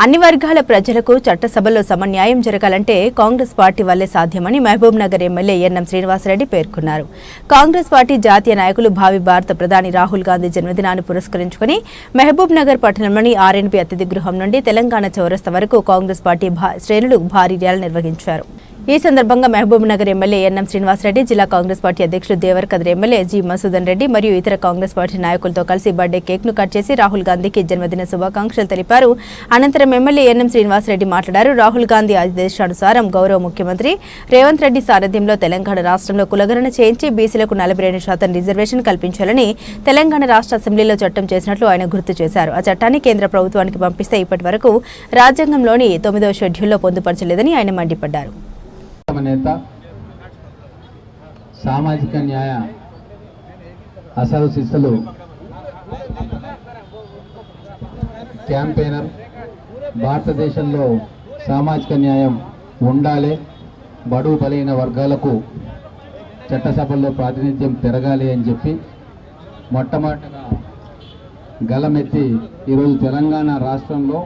అన్ని వర్గాల ప్రజలకు చట్టసభలో సమన్యాయం జరగాలంటే కాంగ్రెస్ పార్టీ వల్లే సాధ్యమని Mahbubnagar MLA NM Srinivasa Reddy పేర్కొన్నారు. కాంగ్రెస్ పార్టీ జాతీయ నాయకులు భావి భారత ప్రధాని రాహుల్ గాంధీ జన్మదినాన్ని పురస్కరించుకుని మహబూబ్ నగర్ పట్టణంలోని ఆర్ఎన్పి అతిథి గృహం నుండి తెలంగాణ చౌరస్తా వరకు కాంగ్రెస్ పార్టీ భా- శ్రేణులు భారీ ర్యాలీ నిర్వహించారు. ఈ సందర్భంగా Mahbubnagar MLA NM Srinivas Reddy జిల్లా కాంగ్రెస్ పార్టీ అధ్యక్షుడు దేవర్కద్ర ఎమ్మెల్యే జి మసూదన్ రెడ్డి మరియు ఇతర కాంగ్రెస్ పార్టీ నాయకులతో కలిసి బర్త్డే కేక్ను కట్ చేసి రాహుల్ గాంధీకి జన్మదిన శుభాకాంక్షలు తెలిపారు. అనంతరం ఎమ్మెల్యే ఎన్ఎం శ్రీనివాసరెడ్డి మాట్లాడారు. రాహుల్ గాంధీ ఆదేశానుసారం గౌరవ ముఖ్యమంత్రి రేవంత్ రెడ్డి సారథ్యంలో తెలంగాణ రాష్ట్రంలో కులగణన చేయించి బీసీలకు నలభై రెండు శాతం రిజర్వేషన్ కల్పించాలని తెలంగాణ రాష్ట్ర అసెంబ్లీలో చట్టం చేసినట్లు ఆయన గుర్తు చేశారు. ఆ చట్టాన్ని కేంద్ర ప్రభుత్వానికి పంపిస్తే ఇప్పటి వరకు రాజ్యాంగంలోని తొమ్మిదవ షెడ్యూల్లో పొందుపరచలేదని ఆయన మండిపడ్డారు. తమ నేత సామాజిక న్యాయ అసలు శిస్సులు క్యాంపెయినర్ భారతదేశంలో సామాజిక న్యాయం ఉండాలి. బడుగు బలైన వర్గాలకు చట్టసభల్లో ప్రాతినిధ్యం పెరగాలి అని చెప్పి మొట్టమొదటగా గలమెత్తి ఈరోజు తెలంగాణ రాష్ట్రంలో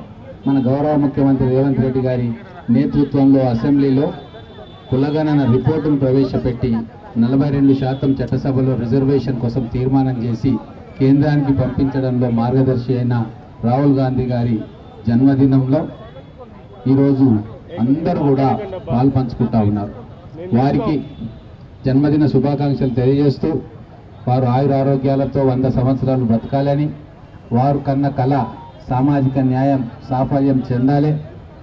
మన గౌరవ ముఖ్యమంత్రి రేవంత్ రెడ్డి గారి నేతృత్వంలో అసెంబ్లీలో కులగణన రిపోర్టును ప్రవేశపెట్టి నలభై రెండు శాతం చట్టసభలో రిజర్వేషన్ కోసం తీర్మానం చేసి కేంద్రానికి పంపించడంలో మార్గదర్శి అయిన రాహుల్ గాంధీ గారి జన్మదినంలో ఈరోజు అందరూ కూడా పాలు పంచుకుంటా ఉన్నారు. వారికి జన్మదిన శుభాకాంక్షలు తెలియజేస్తూ వారు ఆయుర ఆరోగ్యాలతో వంద సంవత్సరాలు బ్రతకాలని వారు కన్న కళ సామాజిక న్యాయం సాఫల్యం చెందాలి.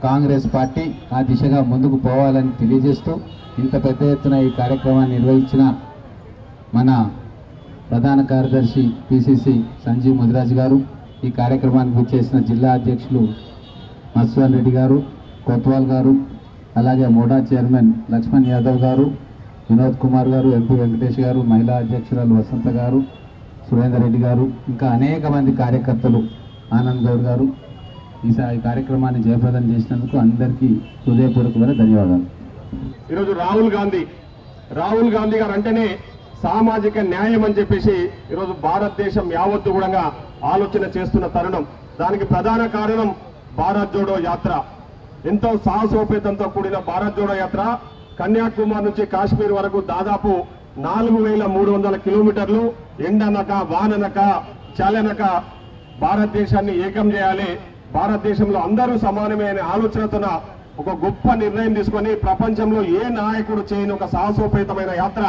కాంగ్రెస్ పార్టీ ఆ దిశగా ముందుకు పోవాలని తెలియజేస్తూ ఇంత పెద్ద ఎత్తున ఈ కార్యక్రమాన్ని నిర్వహించిన మన ప్రధాన కార్యదర్శి పిసిసి సంజీవ్ ముదిరాజ్ గారు ఈ కార్యక్రమానికి చేసిన జిల్లా అధ్యక్షులు మత్స్వన్ రెడ్డి గారు కొత్వాల్ గారు అలాగే మోడా చైర్మన్ లక్ష్మణ్ యాదవ్ గారు వినోద్ కుమార్ గారు ఎంపీ వెంకటేష్ గారు మహిళా అధ్యక్షురాలు వసంత గారు సురేందర్ రెడ్డి గారు ఇంకా అనేక మంది కార్యకర్తలు ఆనంద్ గౌడ్ గారు ఈ కార్యక్రమాన్ని జయప్రదం చేసినందుకు అందరికీ హృదయపూర్వకమైన ధన్యవాదాలు. ఈరోజు రాహుల్ గాంధీ రాహుల్ గాంధీ గారు అంటేనే సామాజిక న్యాయం అని చెప్పేసి ఈరోజు భారతదేశం యావత్తు కూడా ఆలోచన చేస్తున్న తరుణం. దానికి ప్రధాన కారణం భారత్ జోడో యాత్ర. ఎంతో సాహసోపేతంతో కూడిన భారత్ జోడో యాత్ర కన్యాకుమారి నుంచి కాశ్మీర్ వరకు దాదాపు నాలుగు వేల మూడు వందల కిలోమీటర్లు ఎండనక వాననక చలనక భారతదేశాన్ని ఏకం చేయాలి. భారతదేశంలో అందరూ సమానమే అనే ఆలోచనతో ఒక గొప్ప నిర్ణయం తీసుకొని ప్రపంచంలో ఏ నాయకుడు చేయని ఒక సాహసోపేతమైన యాత్ర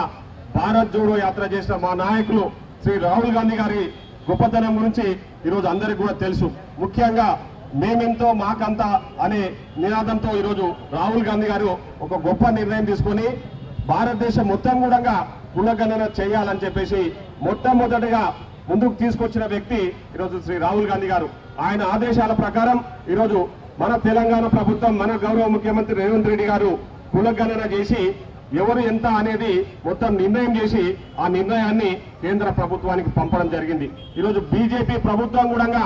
భారత్ జోడో యాత్ర చేసిన మా నాయకులు శ్రీ రాహుల్ గాంధీ గారి గొప్పతనం గురించి ఈరోజు అందరికీ కూడా తెలుసు. ముఖ్యంగా మేమెంతో మాకంత అనే నినాదంతో ఈరోజు రాహుల్ గాంధీ గారు ఒక గొప్ప నిర్ణయం తీసుకొని భారతదేశం మొత్తం కూడా కులగణన చేయాలని చెప్పేసి మొట్టమొదటిగా ముందుకు తీసుకొచ్చిన వ్యక్తి ఈరోజు శ్రీ రాహుల్ గాంధీ గారు. ఆయన ఆదేశాల ప్రకారం ఈరోజు మన తెలంగాణ ప్రభుత్వం మన గౌరవ ముఖ్యమంత్రి రేవంత్ రెడ్డి గారు కులగణన చేసి ఎవరు ఎంత అనేది మొత్తం నిర్ణయం చేసి ఆ నిర్ణయాన్ని కేంద్ర ప్రభుత్వానికి పంపడం జరిగింది. ఈరోజు బీజేపీ ప్రభుత్వం కూడా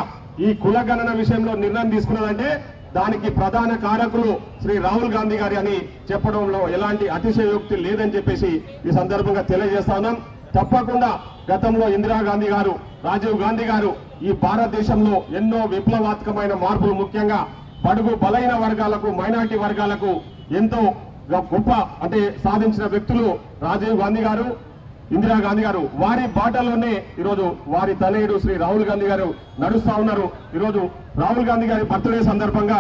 ఈ కులగణన విషయంలో నిర్ణయం తీసుకున్నదంటే దానికి ప్రధాన కారకులు శ్రీ రాహుల్ గాంధీ గారి అని చెప్పడంలో ఎలాంటి అతిశయోక్తి లేదని చెప్పేసి ఈ సందర్భంగా తెలియజేస్తా ఉన్నాం. తప్పకుండా గతంలో ఇందిరాగాంధీ గారు రాజీవ్ గాంధీ గారు ఈ భారతదేశంలో ఎన్నో విప్లవాత్మకమైన మార్పులు ముఖ్యంగా బడుగు బలైన వర్గాలకు మైనార్టీ వర్గాలకు ఎంతో గొప్ప అంటే సాధించిన వ్యక్తులు రాజీవ్ గాంధీ గారు ఇందిరాగాంధీ గారు. వారి బాటలోనే ఈరోజు వారి తనయుడు శ్రీ రాహుల్ గాంధీ గారు నడుస్తా ఉన్నారు. ఈరోజు రాహుల్ గాంధీ గారి బర్త్డే సందర్భంగా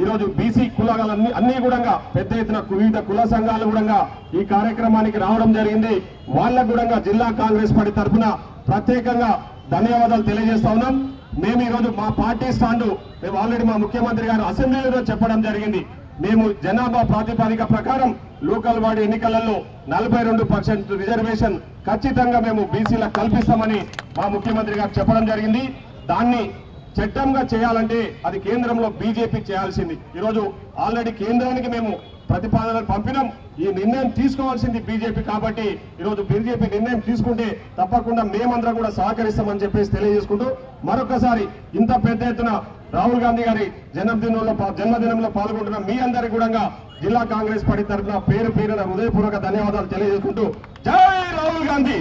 ఈరోజు బీసీ కులాలన్నీ అన్ని కూడా పెద్ద ఎత్తున వివిధ కుల సంఘాలు కూడా ఈ కార్యక్రమానికి రావడం జరిగింది. వాళ్ళకు కూడా జిల్లా కాంగ్రెస్ పార్టీ తరఫున ప్రత్యేకంగా ధన్యవాదాలు తెలియజేస్తా ఉన్నాం. మేము ఈరోజు మా పార్టీ స్టాండ్ మేము ఆల్రెడీ మా ముఖ్యమంత్రి గారు అసెంబ్లీలో చెప్పడం జరిగింది. మేము జనాభా ప్రాతిపదిక ప్రకారం లోకల్ వార్డు ఎన్నికలలో నలభై రెండు పర్సెంట్ రిజర్వేషన్ ఖచ్చితంగా మేము బీసీలకు కల్పిస్తామని మా ముఖ్యమంత్రి గారు చెప్పడం జరిగింది. దాన్ని చట్టంగా చేయాలంటే అది కేంద్రంలో బీజేపీ చేయాల్సింది. ఈరోజు ఆల్రెడీ కేంద్రానికి మేము ప్రతిపాదనలు పంపినాం. ఈ నిర్ణయం తీసుకోవాల్సింది బీజేపీ కాబట్టి ఈరోజు బీజేపీ నిర్ణయం తీసుకుంటే తప్పకుండా మేమందరం కూడా సహకరిస్తామని చెప్పేసి తెలియజేసుకుంటూ మరొకసారి ఇంత పెద్ద ఎత్తున రాహుల్ గాంధీ గారి జన్మదినంలో జన్మదినంలో పాల్గొంటున్న మీ అందరి కూడా జిల్లా కాంగ్రెస్ పార్టీ తరఫున పేరు పేరున హృదయపూర్వక ధన్యవాదాలు తెలియజేసుకుంటూ జై రాహుల్ గాంధీ!